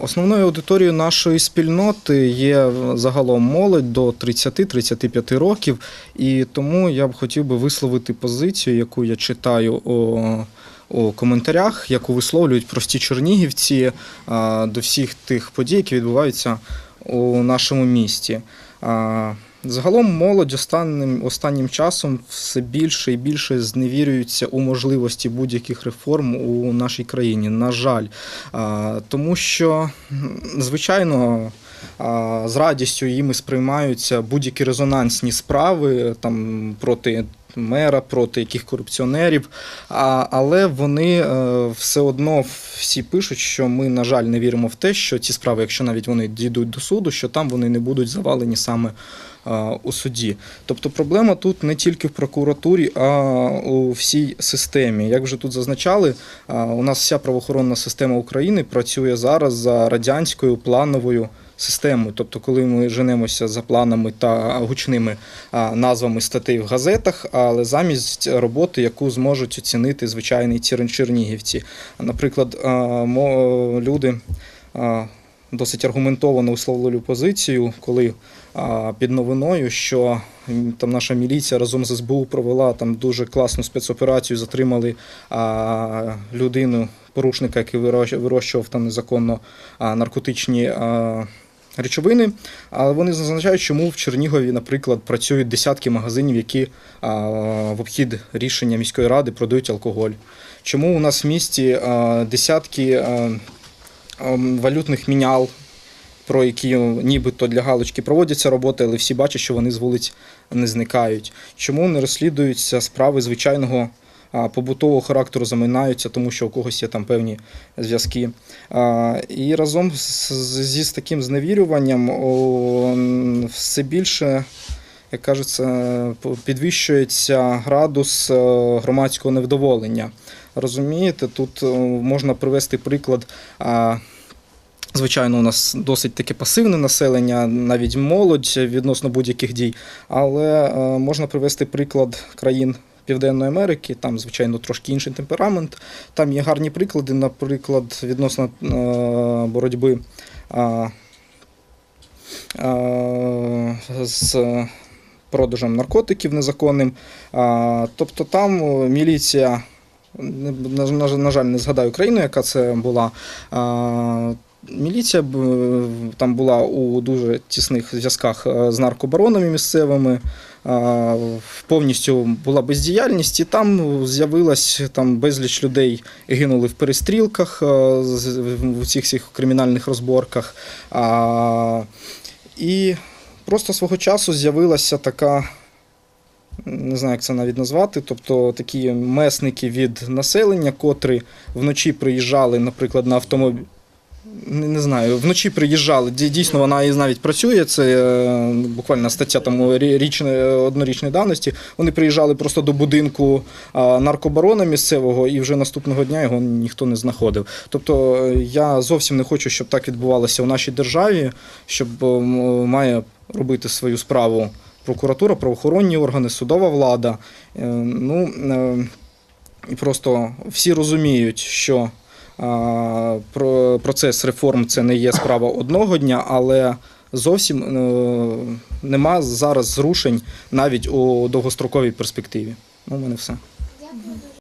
Основною аудиторією нашої спільноти є загалом молодь до 30-35 років, і тому я б хотів би висловити позицію, яку я читаю у коментарях, яку висловлюють прості чернігівці до всіх тих подій, які відбуваються у нашому місті. Загалом молодь останнім, останнім часом все більше і більше зневірюється у можливості будь-яких реформ у нашій країні. На жаль, тому що, звичайно, з радістю їми сприймаються будь-які резонансні справи там проти. Мера проти яких корупціонерів, а, але вони е, все одно всі пишуть, що ми, на жаль, не віримо в те, що ці справи, якщо навіть вони дійдуть до суду, що там вони не будуть завалені саме е, у суді. Тобто проблема тут не тільки в прокуратурі, а у всій системі. Як вже тут зазначали, е, у нас вся правоохоронна система України працює зараз за радянською плановою системою. Тобто, коли ми женемося за планами та гучними назвами статей в газетах, але замість роботи, яку зможуть оцінити звичайні чернігівці. Наприклад, люди. Досить аргументовано висловлювали позицію, коли під новиною, що там наша міліція разом з СБУ провела там дуже класну спецоперацію, затримали а, людину, порушника, який вирощ- вирощував там незаконно наркотичні а, речовини. Але вони зазначають, чому в Чернігові, наприклад, працюють десятки магазинів, які в обхід рішення міської ради продають алкоголь. Чому у нас в місті десятки ем, валютних мінял, про які нібито для галочки проводяться роботи, але всі бачать, що вони з вулиць не зникають. Чому не розслідуються справи звичайного побутового характеру, заминаються, тому що у когось є там певні зв'язки. І разом зі з таким зневірюванням все більше. Як кажеться, підвищується градус е, громадського невдоволення. Розумієте, тут можна привести приклад. Звичайно, у нас досить таке пасивне населення, навіть молодь відносно будь-яких дій. Але е, можна привести приклад країн Південної Америки, там, звичайно, трошки інший темперамент. Там є гарні приклади, наприклад, відносно е, боротьби е, е, з продажем наркотиків незаконним. Тобто там міліція, на жаль, не згадаю країну, яка це була. Міліція там була у дуже тісних зв'язках е, з наркобаронами місцевими. Повністю була бездіяльність, і там з'явилось там безліч людей гинули в перестрілках е, в цих всіх кримінальних розборках. І просто свого часу з'явилася така, не знаю, як це навіть назвати, тобто такі месники від населення, котрі вночі приїжджали, наприклад, на автомобіль. Не, знаю, вночі приїжджали. Дійсно, вона і навіть працює. Це е, буквально стаття там річної, однорічної давності. Вони приїжджали просто до будинку наркобарона місцевого, і вже наступного дня його ніхто не знаходив. Тобто е, я зовсім не хочу, щоб так відбувалося у нашій державі, щоб е, має робити свою справу прокуратура, правоохоронні органи, судова влада. Ну, і просто всі розуміють, що процес реформ це не є справа одного дня, але зовсім е, нема зараз зрушень навіть у довгостроковій перспективі. Ну, у мене все.